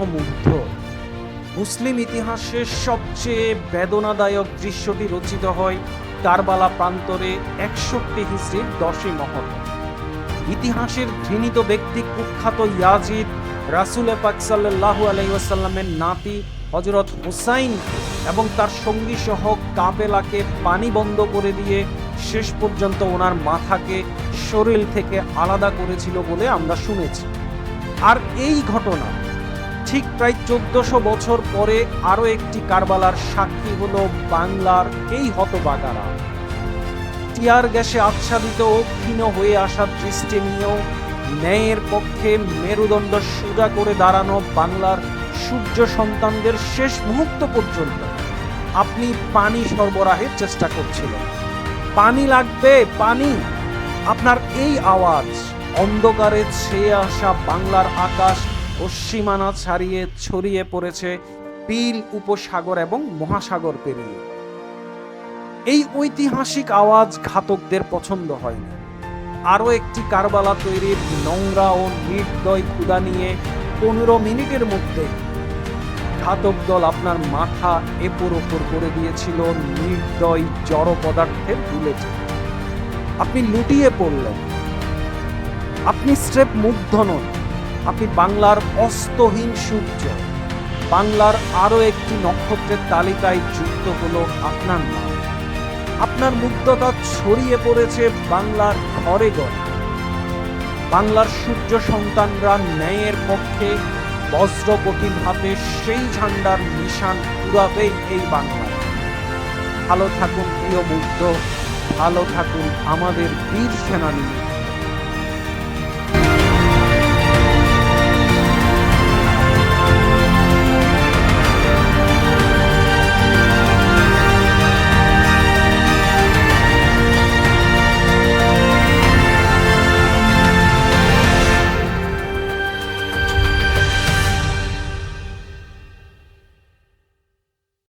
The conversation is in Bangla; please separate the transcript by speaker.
Speaker 1: মুগ্ধ মুসলিম ইতিহাসের সবচেয়ে বেদনাদায়ক দৃশ্যটি রচিত হয় কারবালা প্রান্তরে একষট্টি হিস্ট্রির দশই মহল ইতিহাসের ঘৃণিত ব্যক্তি কুখ্যাত ইয়াজিদ, রাসুল পাক সাল্লাহু আলাইসাল্লামের নাতি হজরত হুসাইন এবং তার সঙ্গী সহ কাপেলাকে পানি বন্ধ করে দিয়ে শেষ পর্যন্ত ওনার মাথাকে শরীর থেকে আলাদা করেছিল বলে আমরা শুনেছি। আর এই ঘটনা ঠিক প্রায় চোদ্দশো বছর পরে আরও একটি কারবালার সাক্ষী হলো বাংলার এই হতবাগারা। টিয়ার গ্যাসে আচ্ছাদিত ক্ষীণ হয়ে আসা দৃষ্টি নিয়েও ন্যায়ের পক্ষে মেরুদণ্ড সোজা করে দাঁড়ানো বাংলার সূর্য সন্তানদের শেষ মুহূর্ত পর্যন্ত আপনি পানি সরবরাহের চেষ্টা করছিলেন। পানি লাগবে, পানি। আপনার এই আওয়াজ, অন্ধকারে ছেয়ে আসা বাংলার আকাশ সীমানা ছাড়িয়ে ছড়িয়ে পড়েছে পিল উপসাগর এবং মহাসাগর পেরিয়ে। এই ঐতিহাসিক আওয়াজ ঘাতকদের পছন্দ হয়নি আরও একটি কারবালা তৈরির নোংরা ও নির্দয় ক্ষুদা নিয়ে পনেরো মিনিটের মধ্যে ঘাতক দল আপনার মাথা এপর ওপর করে দিয়েছিল নির্দয় জড় পদার্থের বুলেটে। আপনি লুটিয়ে পড়লেন। আপনি স্রেফ মুগ্ধ নন। আপনি বাংলার অস্তহীন সূর্য। বাংলার আরও একটি নক্ষত্রের তালিকায় যুক্ত হলো আপনার নাম। আপনার মুগ্ধতা ছড়িয়ে পড়েছে বাংলার ঘরে ঘরে। বাংলার সূর্য সন্তানরা ন্যায়ের পক্ষে বজ্র সেই ঝান্ডার নিশান উড়াবে এই বাংলা ভালো থাকুন প্রিয় মুগ্ধ, ভালো থাকুন আমাদের বীর সেনানী